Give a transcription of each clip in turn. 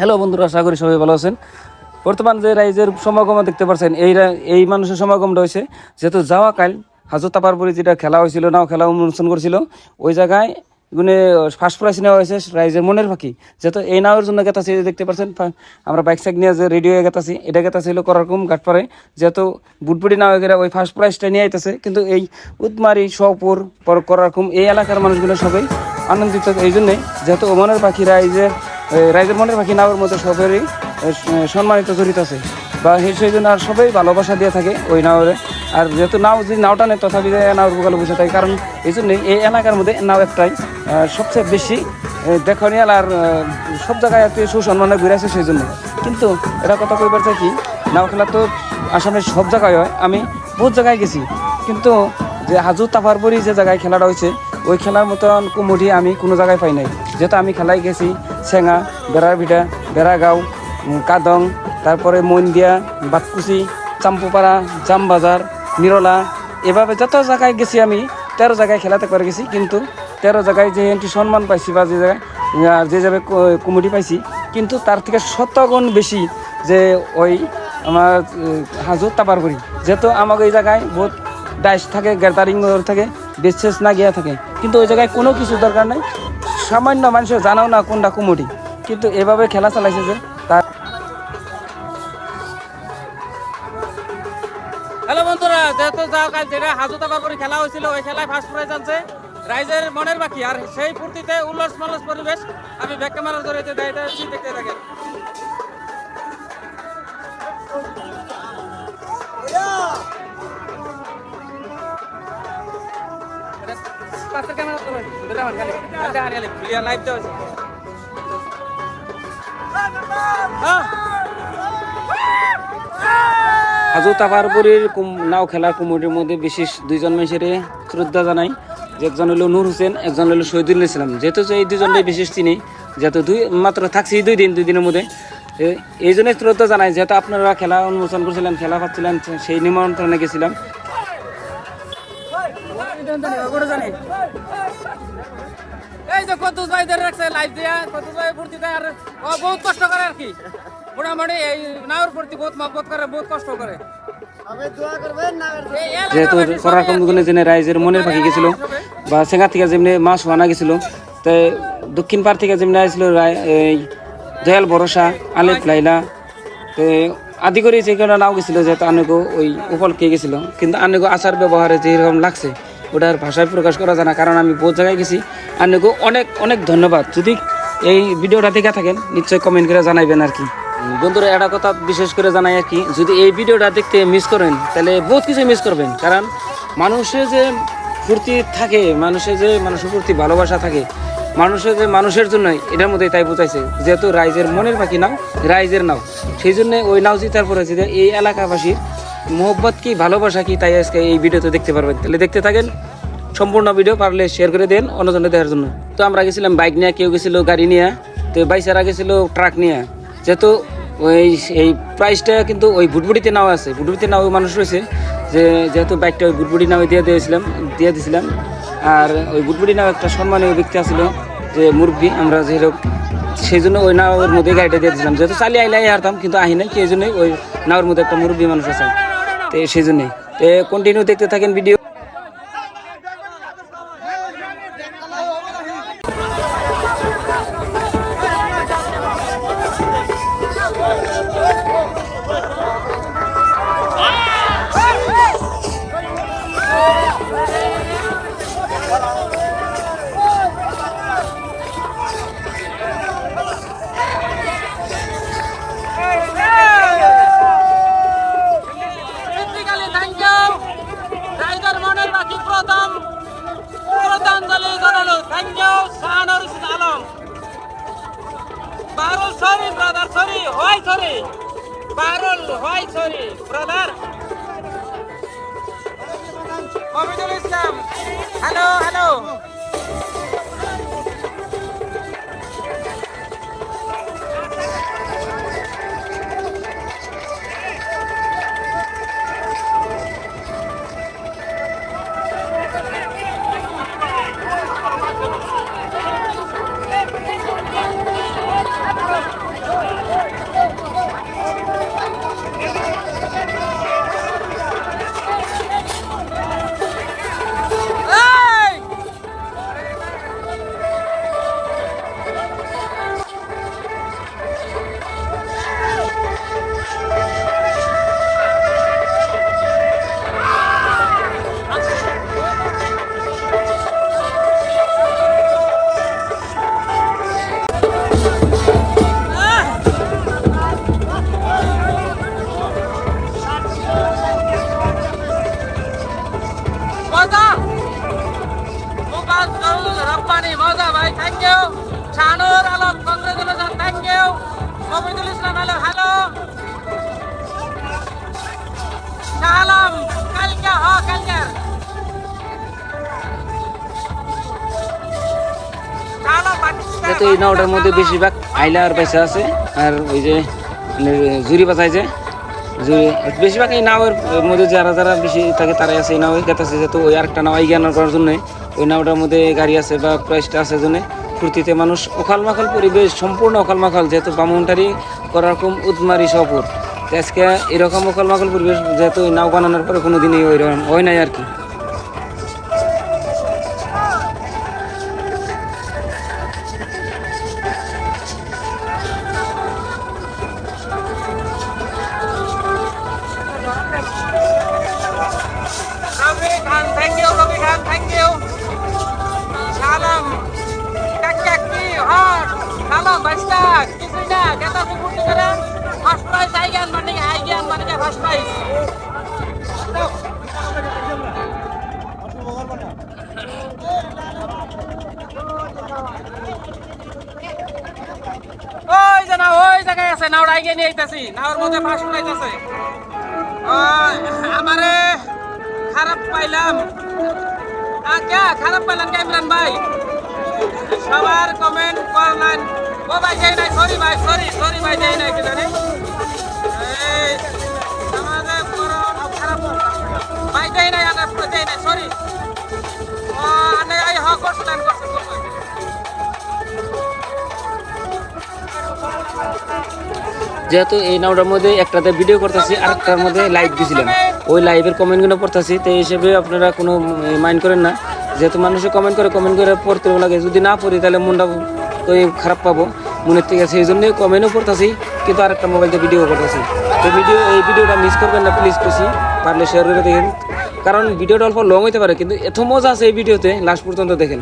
Hello বন্ধুরা, আশা করি সবাই ভালো আছেন। বর্তমান যে রাইজের সমাগম দেখতে পাচ্ছেন এই এই মানুষের সমাগমটা হয়েছে, যেহেতু যাওয়া কাল হাজর তাপারপুরি যেটা খেলা হয়েছিল, নাও খেলা অনুষ্ঠান করেছিল, ওই জায়গায় গুনে ফার্স্ট প্রাইজ নেওয়া হয়েছে রাইজের মনের পাখি যেহেতু এই নাওয়ের জন্য গেতাছি দেখতে পাচ্ছেন আমরা বাইক সাইক নিয়ে যে রেডিও গেতাছি, এটা গেতাছি হলো করারকম ঘাটপাড়ে যেহেতু বুটবুটি নাও গেলে ওই ফার্স্ট প্রাইজটা নিয়ে আইতেছে, কিন্তু এই উদমারি শহপুর পর করারকম, এই এলাকার মানুষগুলো সবাই আনন্দিত। এই জন্যে যেহেতু ও মনের পাখি রাইজের রাইজের মনের পাখি নামের মধ্যে সবারই সম্মানিত জড়িত আছে। বা সেই জন্য আর সবাই ভালোবাসা দিয়ে থাকে ওই নাওরে। আর যেহেতু নাও যদি নাওটা নেই তথাপি নাওর বুকালে বসে থাকে। কারণ এই জন্যই এই এলাকার মধ্যে নাও একটাই সবচেয়ে বেশি এ, দেখনীয় আর সব জায়গায় একটু সুসম্মানে ঘুরে আছে সেই জন্য। কিন্তু এটা কথা কইবার চাই কি নাও খেলা তো আসামের সব জায়গায় হয়। আমি বহুত জায়গায় গেছি। কিন্তু যে হাজু তাফারবরি যে জায়গায় খেলাটা হয়েছে ওই খেলার মতন কুমুটি আমি কোনো জায়গায় পাই নাই। যেহেতু আমি খেলায় গেছি চেঙা বেড়ার ভিটা বেড়াগাঁও কাদং তারপরে মন্দিয়া বাতকুচি চাম্পুপাড়া জামবাজার নিরলা এভাবে যত জায়গায় গেছি আমি তেরো জায়গায় খেলাতে করে গেছি কিন্তু তেরো জায়গায় যে এন্ট্রি সম্মান পাইছি বা যে জায়গায় যে যাবে কুমুটি পাইছি কিন্তু তার থেকে শতগুণ বেশি যে ওই আমার আহ, হাজু তাবার করি যেহেতু আমাকে এই জায়গায় বহুত ডাইস থাকে গ্যাদারিং থাকে বেসেস না গিয়া থাকে। কিন্তু ওই জায়গায় কোনো কিছু দরকার নাই। সামান্য মানুষের জানাও না কোনটা কুমুটি কিন্তু এভাবে খেলা চালাইছে যে তার হ্যালো বন্ধুরা যেহেতু যাও কাল যেটা হাজু তাবার করে খেলা হয়েছিল ওই খেলায় ফার্স্ট প্রাইজ আনছে। রাইজের মনের বাকি আর সেই ফুর্তিতে উল্লাস মাল্লাস পরিবেশ আমি ব্যাক ক্যামেরার জড়িয়ে দায়িত্ব দেখতে থাকেন পাশের ক্যামেরা তো খালি খালি ক্লিয়ার লাইভ আছে হ্যাঁ নাও খেলার কুমুটির মধ্যে বিশেষ দুইজন মানুষের শ্রদ্ধা জানাই একজন হলো নূর হোসেন একজন হলো শহীদুল ইসলাম যেহেতু এই দুজনটাই বিশেষ চিনি যেহেতু দুই মাত্র থাকছি দুই দিন দুই দিনের মধ্যে এই জন্যই শ্রদ্ধা জানাই যেহেতু আপনারা খেলা উন্মোচন করছিলেন খেলা পাচ্ছিলেন সেই নিমন্ত্রণে গেছিলাম এই যে কত ভাই ধরে রাখছে লাইভ দিয়া কত ভাই ভর্তি দেয় আর ও বহুত কষ্ট করে আর কি। মোটামুটি এই নাওর প্রতি বহুত মহব্বত করে বহুত কষ্ট করে। যেহেতু করার কমগুলো যেন রাইজের মনের পাখি গেছিল বা সেঙ্গা থেকে যেমনি মাছ আনা গেছিল তো দক্ষিণ পার থেকে যেমনি আসছিল এই দয়াল ভরসা আলেপ লাইলা তো আদি করে যে কোনো নাও গেছিল যেহেতু আনেগো ওই উপলক্ষে গেছিল কিন্তু আনেগো আচার ব্যবহারে যেরকম লাগছে ওটার ভাষায় প্রকাশ করা যায় না, কারণ আমি বহু জায়গায় গেছি। আনেগো অনেক অনেক ধন্যবাদ। যদি এই ভিডিওটা দেখে থাকেন নিশ্চয়ই কমেন্ট করে জানাইবেন আর কি। বন্ধুরা, একটা কথা বিশেষ করে জানাই আর কি, যদি এই ভিডিওটা দেখতে মিস করেন, তাহলে বহুত কিছু মিস করবেন। কারণ মানুষের যে ফুর্তি থাকে, মানুষের যে মানুষের প্রতি ভালোবাসা থাকে, মানুষের যে মানুষের জন্যই এটার মধ্যে তাই বোঝাইছে, যেহেতু রাইজের মনের পাখি নাও, রাইজের নাও। সেই জন্য ওই নাও জিতার পরে যে এই এলাকাবাসীর মোহব্বত কি, ভালোবাসা কি, তাই আজকে এই ভিডিওতে দেখতে পারবেন। তাহলে দেখতে থাকেন, সম্পূর্ণ ভিডিও পারলে শেয়ার করে দেন অন্যজনে দেখার জন্য। তো আমরা গেছিলাম বাইক নিয়ে, কেউ গেছিল গাড়ি নিয়ে, তো বাইচারা গেছিল ট্রাক নিয়ে। যেহেতু ওই এই প্রাইসটা কিন্তু ওই বুটবুটিতে নাও আছে। বুটবুটিতে নাও মানুষ রয়েছে, যে যেহেতু বাইকটা ওই বুটবুটি নামে দিয়ে দিয়েছিলাম দিয়ে দিয়েছিলাম আর ওই বুটবুটি নাও একটা সম্মানীয় ব্যক্তি আছিল, যে মুরব্বী, আমরা যেরকম সেই জন্য ওই নাওয়ের মধ্যে গাড়িটা দিয়ে দিয়েছিলাম যেহেতু চালিয়ে আইলাই হারতাম, কিন্তু আহি নাই, সেই জন্যই ওই নাওয়ের মধ্যে একটা মুরব্বী মানুষ আছে। তো সেই জন্যে তো কন্টিনিউ দেখতে থাকেন ভিডিও হোয়াই সরি বারুল হোয়াই sorry brother Kabidul Islam hello hello Pakistan যেহেতু এই নাওটার মধ্যে বেশিরভাগ আইলা আর পয়সা আছে, আর ওই যে মানে জুরি বাজাইছে জুরি বেশিরভাগ এই নাওয়ের মধ্যে যারা যারা বেশি থাকে তারাই আছে, এই নাওয়ে গেতেছে যেহেতু ওই আরেকটা নাও জ্ঞান করার জন্য, ওই নাওটার মধ্যে গাড়ি আছে বা প্রাইসটা আছে জন্য ফুর্তিতে মানুষ ওখাল মাখাল পরিবেশ, সম্পূর্ণ ওখাল মাখাল যেহেতু বামুনটারি করার রকম উদমারি সপুর। তো আজকে এরকম ওখাল মাখাল পরিবেশ, যেহেতু ওই নাও বানানোর পরে কোনো দিনই হয় নাই আর কি। ওই যে না ওই জায়গায় আছে নাওড়া আইগে নিয়ে আইতাছি নাওর মধ্যে আছে। ওই, আমারে খারাপ পাইলাম। আচ্ছা খারাপ পাইলাম কে ইমরান ভাই? সবার কমেন্ট করলেন ভাই যাই নাই সরি ভাই সরি সরি ভাই যাই নাই কি জানি আমাদের খারাপ ভাই যাই নাই আগে যাই নাই সরি। ও আনে আই হ করছিলেন করছেন করছেন। যেহেতু এই নাওটার মধ্যে একটাতে ভিডিও করতেছি আরেকটার মধ্যে লাইভ দিছিলাম। ওই লাইভের কমেন্টগুলো পড়তেছি তো হিসেবে আপনারা কোনো মাইন্ড করেন না। যেহেতু মানুষে কমেন্ট করে কমেন্ট করে পড়তে লাগে। যদি না পড়ি তাহলে মনটা তো খারাপ পাবো। মনের থেকে সেই জন্যই কমেন্টও করতেছি, কিন্তু আরেকটা মোবাইলতে ভিডিও করতেছি। তো ভিডিও এই ভিডিওটা মিস করবেন না প্লিজ খুশি পারলে শেয়ার করে দেখেন। কারণ ভিডিওটা অল্প লং হইতে পারে, কিন্তু এত মজা আছে এই ভিডিওতে লাস্ট পর্যন্ত দেখেন।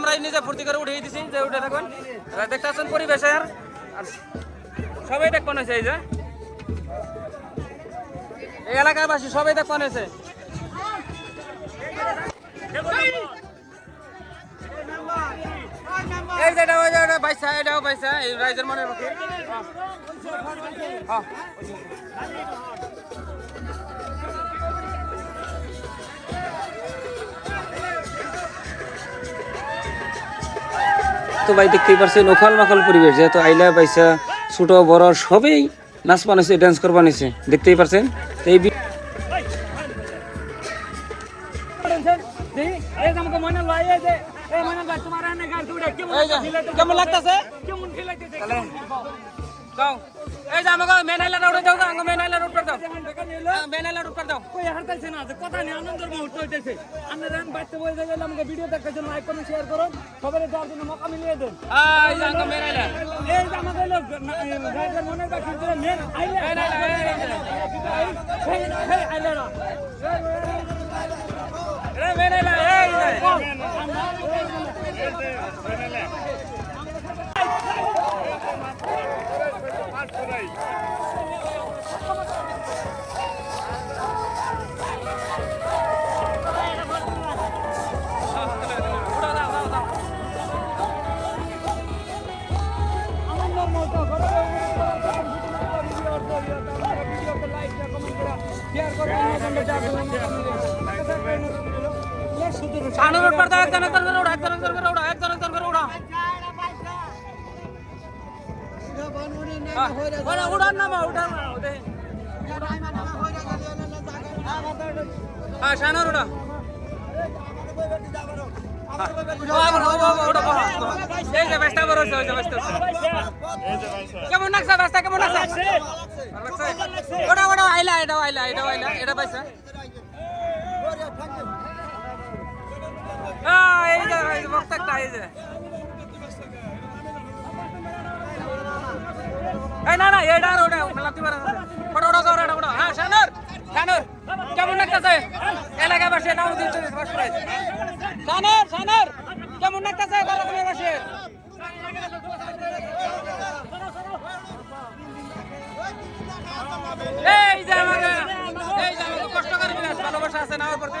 আমরাই নিজে ফুর্তি করে উঠিয়ে দিছি, যে উঠে থাকুন। দেখতে পাচ্ছেন পরিবেশের, আর সবাই দেখবেন হয়েছে এই যে। এই এলাকাবাসী সবাই দেখবেন হয়েছে। এই যে এটা, ওই যে বাইসা, এটাও বাইসা, এই রাইজের মনের হ্যাঁ। তো ভাই দেখতেই পারছেন ওখাল মাখাল পরিবেশ যেহেতু আইলা পাইসা ছোট বড় সবই নাচ বানাইছে ডান্স করবা বানাইছে দেখতেই পারছেন? তো এই কেমন লাগতেছে? যাও। এই যে আমাকে মেন আইলা রোডে যাও আমাকে মেন আইলা রোড করে দাও মেন আইলা রোড করে দাও কই হারতাইছে না যে কথা নিয়ে আনন্দের মুহূর্ত হইতেছে আপনারা বাড়তে বসে গেলে আমাকে ভিডিও দেখার জন্য লাইক করুন শেয়ার করুন সবাই দেওয়ার জন্য মকা মিলিয়ে দেন এই যে আমাকে মেন আইলা এই যে আমাদের লোক রাইডার মনে রাখি যে মেন আইলে আইলে না রে মেন আইলা এই যে আনন্দের মুহূর্ত ঘরে ভিডিওকে লাইক কমেন্ট করে শেয়ার করে অন্যজনকে দেওয়ার শুধু সামনে রোড করে দাও একজন একজন করে উড়া একজন একজন করে উড়া একজন উড়ান না মা উড়ান হ্যাঁ শানোর উড়া এই যে যে কেমন লাগছে ব্যস্তা কেমন লাগছে ওটা ওটা আইলা এটা আইলা এটা আইলা এটা পাইছে প্রত্যেকটা এই যে। এই, না না, এটা আর ওটা মেলাতে পারে ওটা ওটা ওটা ওটা। হ্যাঁ শানুর শানুর কেমন লাগতেছে? এলাকাবাসী নাম বাসপুরে শানুর শানুর কেমন লাগতেছে এলাকাবাসী এই যে আমাকে, এই যে আমাকে কষ্ট করে বিনাশ ভালোবাসা আছে না ওর প্রতি?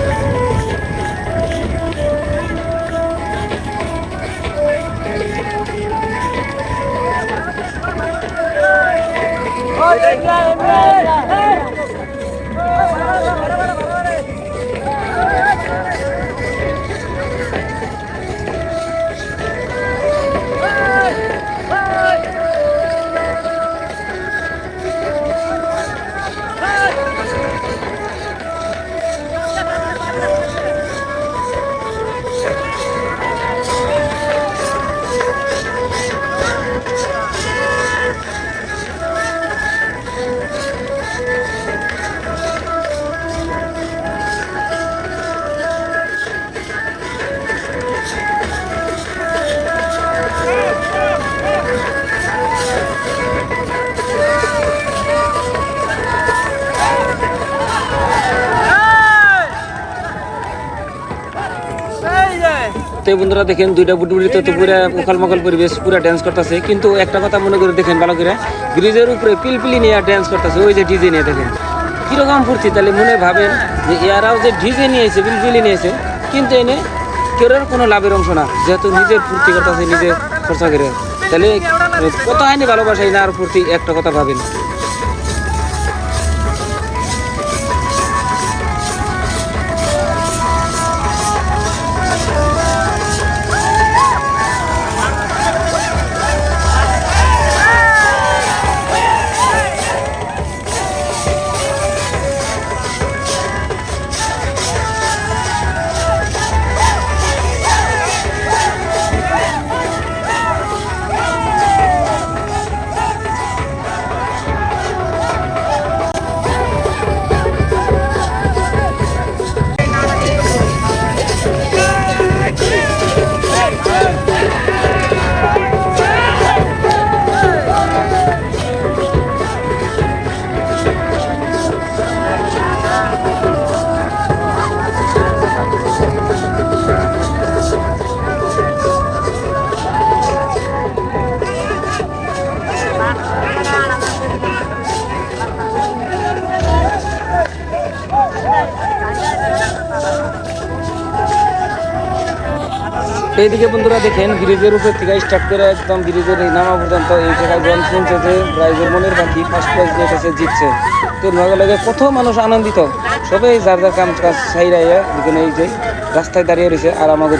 তো বন্ধুরা দেখেন, দুইটা বুটবুটিতে তো পুরা উখাল মাখাল পরিবেশ, পুরা ড্যান্স করতেছে। কিন্তু একটা কথা মনে করে দেখেন ভালো করে, ব্রিজের উপরে পিলপিলি নিয়ে ড্যান্স করতেছে, ওই যে ডিজে নিয়ে দেখেন। কীরকম ফুর্তি, তাহলে মনে ভাবেন যে এরাও যে ডিজে নিয়েছে, পিলপিলি নিয়েছে, কিন্তু এনে কেউ কোনো লাভের অংশ না, যেহেতু নিজের ফুর্তি করতেছে নিজে খরচা করে। তাহলে কত হয়নি ভালোবাসা না আর ফুর্তি, একটা কথা ভাবেন। এইদিকে বন্ধুরা দেখেন ব্রিজের উপর থেকে স্টার্ট করে একদম ব্রিজের এই নামা পর্যন্ত এই জায়গায় গ্রাম শুনছে যে প্রাইজের মনের বাকি ফার্স্ট প্রাইজ নিয়ে এসেছে, জিতছে। তো লগে লগে কত মানুষ আনন্দিত। সবাই যার যার কাম কাজ সাইরাইয়া, এখানে এই যে রাস্তায় দাঁড়িয়ে রয়েছে আর আমাদের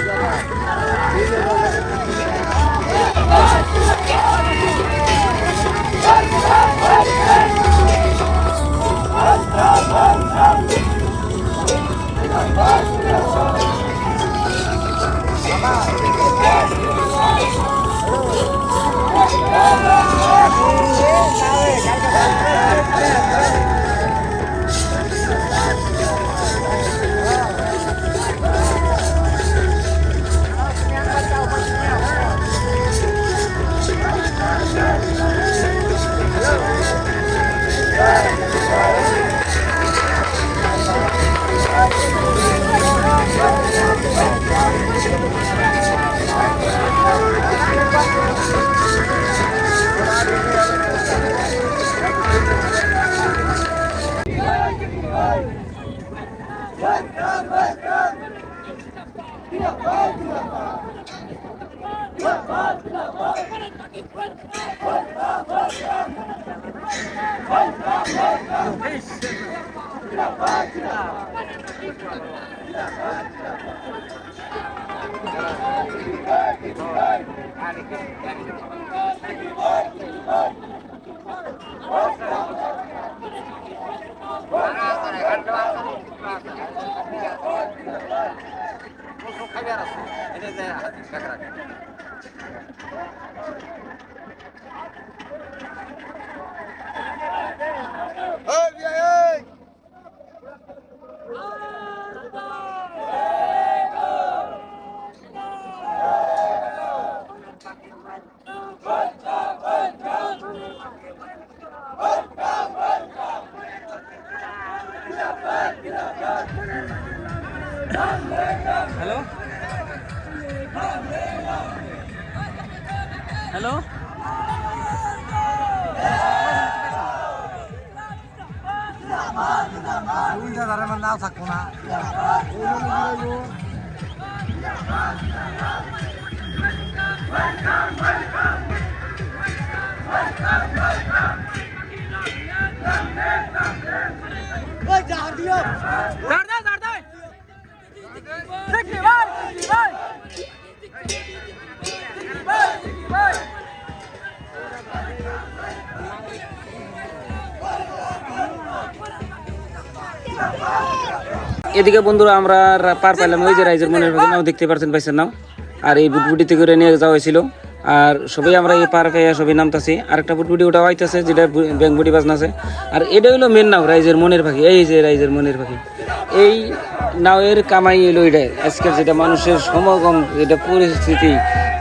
Gracias. Thank you. এদিকে বন্ধুরা আমরা পার পাইলাম ওই যে রাইজের মনের নাও দেখতে পারছেন পাইছেন নাও আর এই বুটবুটিতে করে নিয়ে যাওয়া হয়েছিল। আর সবাই আমরা এই পার পেয়ে সবাই নামতাছি। আর একটা বুটবুটি ওটা হইতাছে যেটা ব্যাংক বুটি বাজনা আছে। আর এটা হইল মেন নাও, রাইজের মনের পাখি। এই যে রাইজের মনের পাখি। এই নাওয়ের কামাই এলো এটা আজকের যেটা মানুষের সমাগম, যেটা পরিস্থিতি,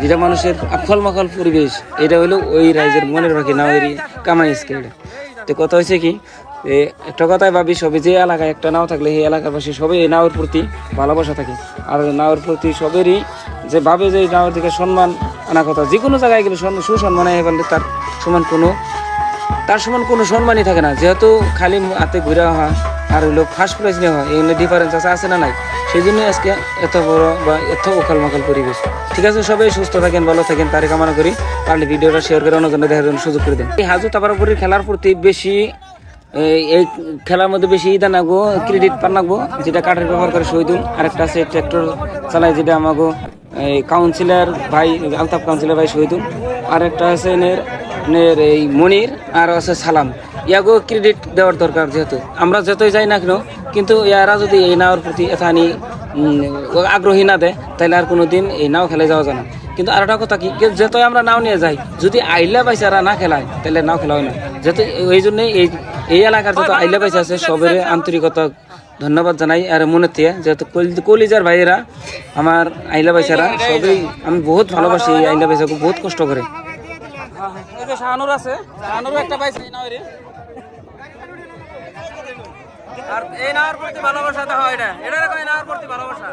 যেটা মানুষের আখল মাখল পরিবেশ, এটা হইল ওই রাইজের মনের পাখি, নাওয়েরই কামাই আজকে এটা। তো কথা হয়েছে কি একটা কথাই ভাবি, সবে যে এলাকায় একটা নাও থাকলে, সেই এলাকার পাশে সবাই এই নাওয়ের প্রতি ভালোবাসা থাকে। আর নাওয়ের প্রতি সবেরই যে ভাবে যে নাওয়ের দিকে সম্মান আনা কথা, যে কোনো জায়গায় গেলে সুসম্মান পারলে তার সমান কোনো তার সমান কোনো সম্মানই থাকে না। যেহেতু খালি হাতে ঘুরে হয় আর হইল ফার্স্ট প্রাইজ নেওয়া হয় এগুলো ডিফারেন্স আছে আছে না নাই? সেই জন্যই আজকে এত বড় বা এত ওখাল মাখাল পরিবেশ। ঠিক আছে, সবাই সুস্থ থাকেন, ভালো থাকেন, তারই কামনা করি। পারলে ভিডিওটা শেয়ার করে অন্যজনে দেখার জন্য সুযোগ করে দেন। এই হাজু তাপারাপুরের খেলার প্রতি বেশি এই- খেলার মধ্যে বেশি ইদা নাগবো ক্রেডিট পার নাগবো, যেটা কাঠের ব্যবহার করে শহীদুল। আর একটা আছে ট্র্যাক্টর চালায়, যেটা আমাকে এই কাউন্সিলর ভাই, আলতাফ কাউন্সিলর ভাই শহীদুল। আর একটা আছে নের নের এই মনির, আর আছে সালাম। ইয়াগো ক্রেডিট দেওয়ার দরকার যেহেতু। আমরা যতই যাই না কেন, কিন্তু ইয়ারা যদি এই নাওর প্রতি এথানি আগ্রহী না দেয় তাহলে আর কোনো দিন এই নাও খেলে যাওয়া যায় না। কিন্তু আর একটা কথা কি, যে যতই আমরা নাও নিয়ে যাই, যদি আইলা বাইসারা না খেলায় তাহলে নাও খেলা হয় না। যেহেতু এই জন্যই এই এই এলাকার যত আইলা বাইসা আছে, সবের আন্তরিকতা ধন্যবাদ জানাই। আর মনে থেকে যেহেতু কলি- কলিজার ভাইয়েরা, আমার আইলা বাইসারা সবই আমি বহুত ভালোবাসি এই আইলা বাইসাকে বহুত কষ্ট করে। পাইছে ভালোবাসা।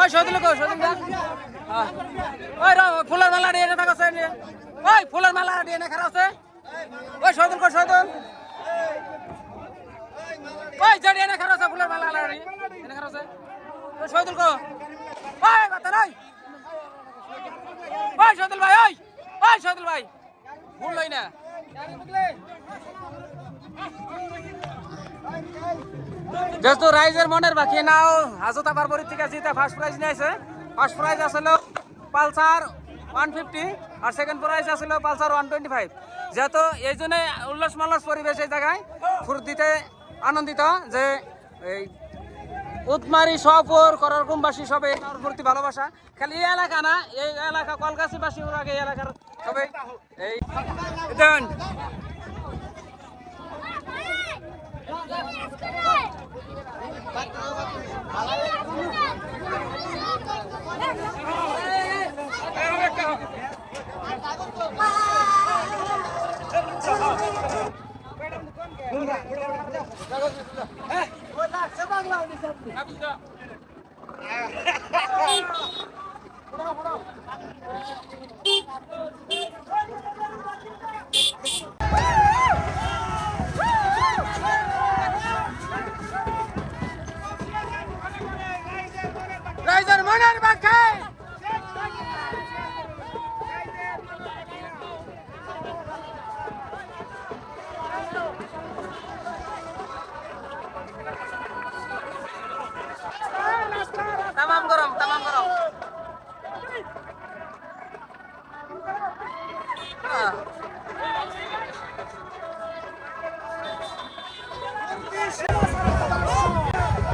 ওই সদিল কো সদিল যা হ্যাঁ। ওই ফুলের মালা দিয়ে থাকা আছে ওই ফুলের মালা দিয়ে না খারাপ ওই সদিল কো সদিল ওই জড়িয়ে না খারাপ ফুলের মালা এনে খারাপ আছে। ওই সদিল কো ওই ওই। সদিল ভাই, ওই। ওই সদিল ভাই। ভুল লই না। যেহেতু রাইজের মনের বাকি, নাও, হাজতা বারবরি থেকে জিতে ফার্স্ট প্রাইজ নিয়েছে ফার্স্ট প্রাইজ আসল পালসার ওয়ান ফিফটি আর সেকেন্ড প্রাইজ আসল পালসার ওয়ান টোয়েন্টি ফাইভ যেহেতু এই জন্য উল্লাস মাল্লাস পরিবেশ এই জায়গায় ফুর্তিতে আনন্দিত যে এই উৎমারি সফর কররকুমবাসী সবে এর প্রতি ভালোবাসা। খালি এই এলাকা না এই এলাকা কলকাছিবাসী ওর আগে এই এলাকার সবাই এই দেন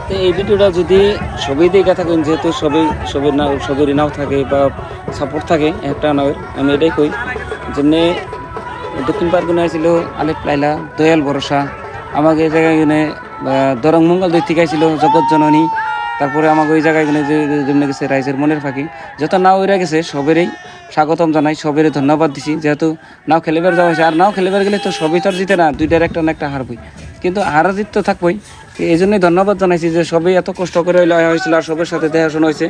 তো এই ভিডিওটা যদি সবই দেখে থাকেন, যেহেতু সবই, সবের নাও সবেরই নাও থাকে বা সাপোর্ট থাকে, একটা নাওয়ের আমি এটাই কই যেমনি দক্ষিণ পার্বণে ছিল আলেপ লাইলা, দয়াল ভরসা, আমাকে এই জায়গায় দরং মঙ্গল দৈ থেকে ছিল জগৎ জননী, তারপরে আমাকে ওই জায়গায় যে যেমনি গেছে রাইজের মনের ফাঁকি, যত নাও ওইরা গেছে সবেরই স্বাগতম জানাই সবেরই ধন্যবাদ দিছি, যেহেতু নাও খেলেবার যাওয়া হয়েছে, আর নাও খেলেবার গেলে তো সবই তো জিতে না, দুইটার একটা না একটা হারবই। কিন্তু হারাজিত তো থাকবই। এই জন্যই ধন্যবাদ জানাইছি যে সবাই এত কষ্ট করে হয়েছিল আর সবার সাথে দেখাশোনা হয়েছে।